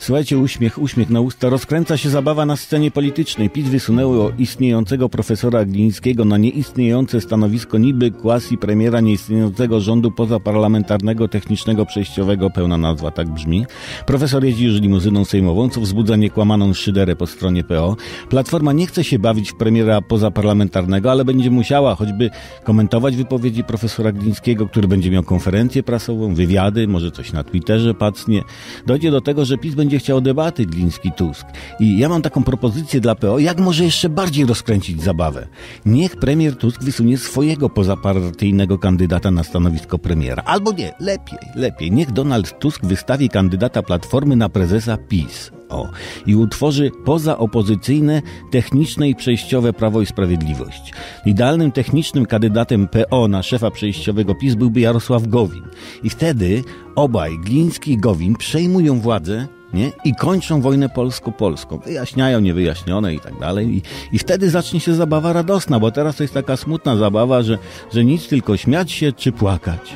Słuchajcie, uśmiech, uśmiech na usta. Rozkręca się zabawa na scenie politycznej. PiS wysunęło istniejącego profesora Glińskiego na nieistniejące stanowisko niby quasi premiera nieistniejącego rządu pozaparlamentarnego, technicznego, przejściowego. Pełna nazwa tak brzmi. Profesor jeździ już limuzyną sejmową, co wzbudza niekłamaną szyderę po stronie PO. Platforma nie chce się bawić w premiera pozaparlamentarnego, ale będzie musiała choćby komentować wypowiedzi profesora Glińskiego, który będzie miał konferencję prasową, wywiady, może coś na Twitterze pacnie. Dojdzie do tego, że PiS będzie będzie chciał debaty Gliński-Tusk. I ja mam taką propozycję dla PO, jak może jeszcze bardziej rozkręcić zabawę. Niech premier Tusk wysunie swojego pozapartyjnego kandydata na stanowisko premiera. Albo nie, lepiej, lepiej. Niech Donald Tusk wystawi kandydata Platformy na prezesa PiS. O, i utworzy pozaopozycyjne, techniczne i przejściowe Prawo i Sprawiedliwość. Idealnym technicznym kandydatem PO na szefa przejściowego PiS byłby Jarosław Gowin. I wtedy obaj, Gliński i Gowin, przejmują władzę nie? I kończą wojnę polsko-polską. Wyjaśniają niewyjaśnione i tak dalej. I, I wtedy zacznie się zabawa radosna, bo teraz to jest taka smutna zabawa, że, że nic tylko śmiać się czy płakać.